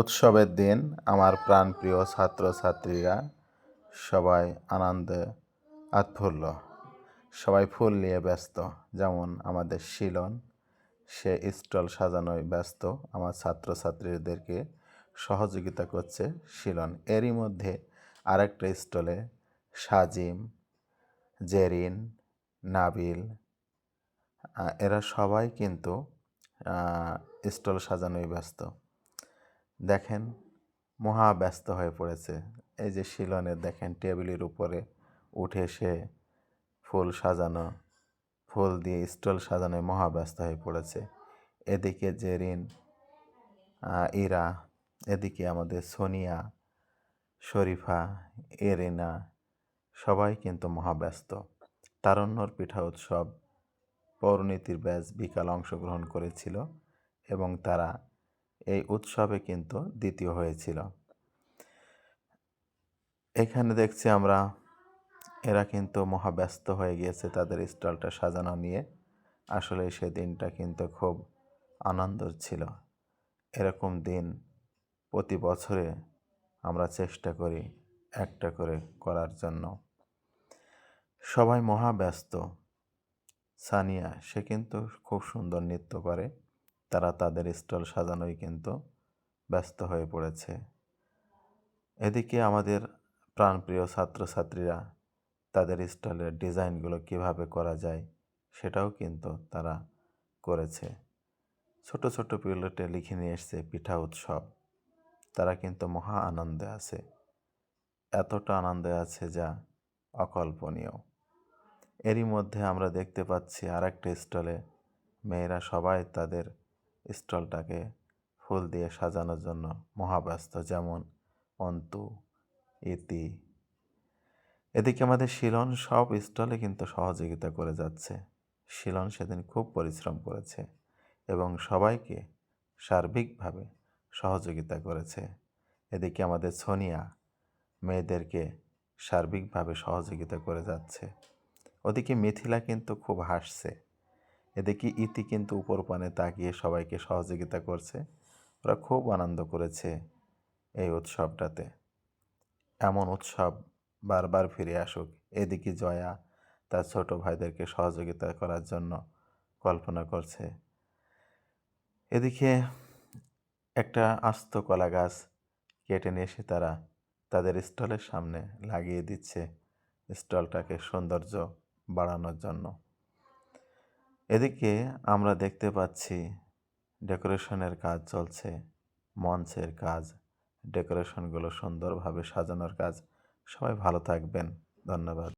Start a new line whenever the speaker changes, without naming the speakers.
উৎসবের দিন আমার প্রাণপ্রিয় ছাত্রছাত্রীরা সবাই আনন্দে আৎফুল্ল। সবাই ফুল নিয়ে ব্যস্ত, যেমন আমাদের শিলন। সে স্টল সাজানোয় ব্যস্ত, আমার ছাত্রছাত্রীদেরকে সহযোগিতা করছে শিলন। এরই মধ্যে আরেকটা স্টলে সাজিম, জেরিন, নাবিল এরা সবাই কিন্তু স্টল সাজানোয় ব্যস্ত। দেখেন, মহা ব্যস্ত হয়ে পড়েছে। এই যে শিলনের দেখেন টেবিলের উপরে উঠে সে ফুল সাজানো, ফুল দিয়ে স্টল সাজানোয় মহা ব্যস্ত হয়ে পড়েছে। এদিকে জেরিন ইরা, এদিকে আমাদের সোনিয়া, শরীফা, এরিনা, সবাই কিন্তু মহাব্যস্ত তারণ্যর পিঠা উৎসব, পৌরনীতির ব্যাস বিকাল অংশগ্রহণ করেছিল এবং তারা এই উৎসবে কিন্তু দ্বিতীয় হয়েছিল। এখানে দেখছি আমরা, এরা কিন্তু মহাব্যস্ত হয়ে গিয়েছে তাদের স্টলটা সাজানো নিয়ে। আসলে সেদিনটা কিন্তু খুব আনন্দর ছিল। এরকম দিন প্রতি বছরে আমরা চেষ্টা করি একটা করে করার জন্য। সবাই মহা ব্যস্ত সানিয়া, সে কিন্তু খুব সুন্দর নৃত্য করে। তারা তাদের স্টল সাজানোই কিন্তু ব্যস্ত হয়ে পড়েছে। এদিকে আমাদের প্রাণপ্রিয় ছাত্রছাত্রীরা তাদের স্টলের ডিজাইনগুলো কীভাবে করা যায় সেটাও কিন্তু তারা করেছে। ছোট ছোট পিলেটে লিখে নিয়ে এসছে পিঠা উৎসব। তারা কিন্তু মহা আনন্দে আছে। এতটা আনন্দে আছে যা অকল্পনীয়। এরই মধ্যে আমরা দেখতে পাচ্ছি আর একটা স্টলে মেয়েরা সবাই তাদের স্টলটাকে ফুল দিয়ে সাজানোর জন্য মহাব্যস্ত, যেমন অন্তু, ইতি। এদিকে আমাদের শিলন সব স্টলে কিন্তু সহযোগিতা করে যাচ্ছে। শিলন সেদিন খুব পরিশ্রম করেছে এবং সবাইকে সার্বিকভাবে সহযোগিতা করেছে। এদিকে আমাদের সোনিয়া মেয়েদেরকে সার্বিকভাবে সহযোগিতা করে যাচ্ছে। ওদিকে মিথিলা কিন্তু খুব হাসছে। এদিকে ইতি কিন্তু উপর পানে তাকিয়ে সবাইকে সহযোগিতা করছে। ওরা খুব আনন্দ করেছে এই উৎসবটাতে। এমন উৎসব বারবার ফিরে আসুক। এদিকে জয়া তার ছোট ভাইদেরকে সহযোগিতা করার জন্য কল্পনা করছে। এদিকে একটা আস্ত কলা গাছ কেটে নিয়ে এসে তারা তাদের স্টলের সামনে লাগিয়ে দিচ্ছে। স্টলটাকে সৌন্দর্য বাড়ানোর জন্য। এদিকে আমরা দেখতে পাচ্ছি ডেকোরেশনের কাজ চলছে, মঞ্চের কাজ, ডেকোরেশনগুলো সুন্দরভাবে সাজানোর কাজ। সবাই ভালো থাকবেন। ধন্যবাদ।